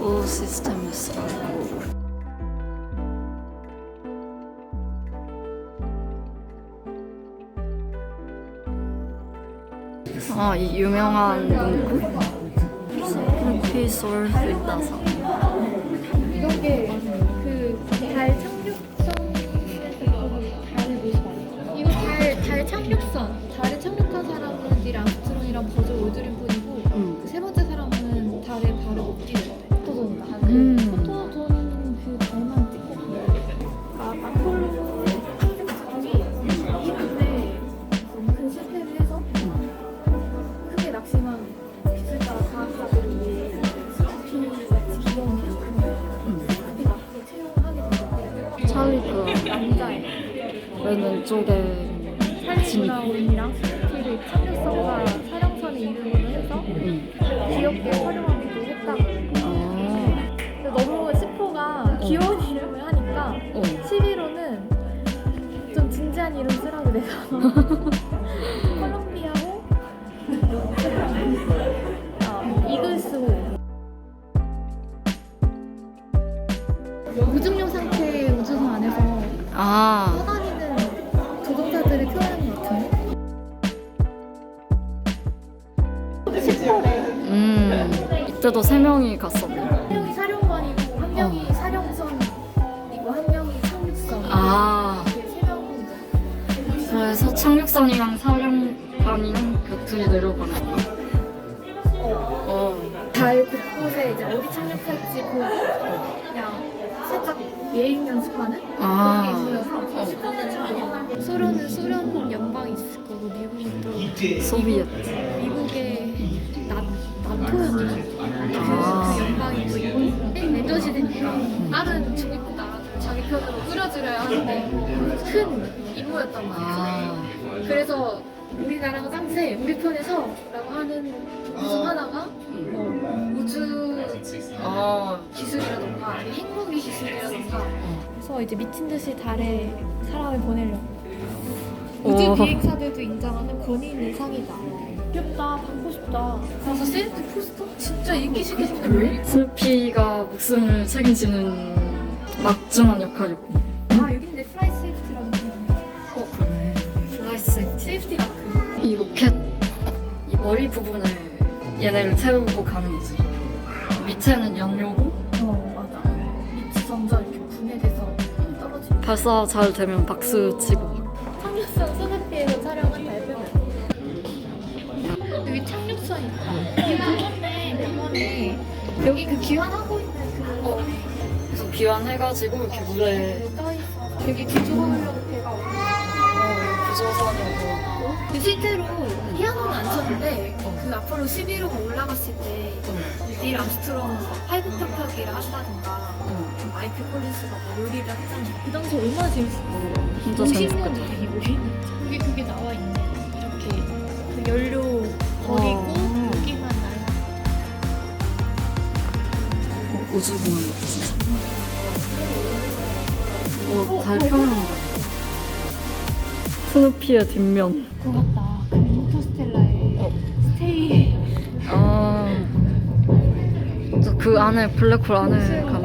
O 시스템스 알고 아, 이 유명한 문구? 스프링피 솔 일다사 이게 찰리가 남자애. 맨 왼쪽에 온이랑 스피를 착륙선과 사령선의 이름으로 해서 음. 귀엽게 활용하기도 했다고. 아, 근데 너무 시포가 귀여운 이름을 하니까 어. 11호는 좀 진지한 이름 쓰라고 내서 명이 갔었네. 한 명이 사령관이고 한 명이 사령선이고 한 명이 착륙선 아, 이게 세 명이 그래서 착륙선이랑 사령관이랑 곁들이 내려가는 거야. 어. 달 곳곳에 이제 어디 착륙할지 보고 그냥 살짝 예행 연습하는 그런 게 아, 있어서 소련은 소련 연방이 있을 거고 미국은 또 소비에트. 미국의 나, 나토였나? 시대니까 다른 중립국 나라들 자기 편으로 끌어들여야 하는데 큰 임무였단 말이야 아, 그래서 우리나라가 짱세 우리 편에서 라고 하는 무슨 하나가 뭐 우주 아, 기술이라던가 아니면 핵무기 기술이라던가 그래서 이제 미친 듯이 달에 사람을 보내려고. 우주 오. 비행사들도 인정하는 권위 있는 상이다 귀엽다 받고 싶다 그래서 세트 포스터 진짜 인기시게 생겼네 슬피가 목숨을 책임지는 막중한 역할이고. 아 여기 있는데 플라이 세이프티라는 거 어, 그러네. 플라이스. 세이프티 마크 이 로켓 이 머리 부분에 얘네를 태우고 가는 거지. 밑에는 연료고 어 맞아 밑이 점점 이렇게 분해돼서 떨어지고 발사 잘 되면 박수 치고. 착륙선 여기 착륙선 있다 이게 그건데 그거네 여기 그 귀환하고 있는 그 어. 그래서 귀환해가지고 이렇게 물에 떠 있어 여기 배가 어, 구조선이고. 근데 실제로 피아노는 안 쳤는데 그 앞으로 11호가 올라갔을 때 닐 암스트롱 팔굽혀펴기를 한다든가 마이클 콜린스가 뭐 요리를 했잖아 그 당시 얼마나 재밌었어 진짜 50년 재밌겠다. 전에 요리 여기 그게 나와 있네 이렇게 그 연료 버리고 어. 고기만 날라 우주공항 진짜. 어, 달 표현한다. 스누피의 뒷면. 그거 같다 그 인터스텔라의 어. 스테이 아. 저그 안에 블랙홀 안에? 뭐였더라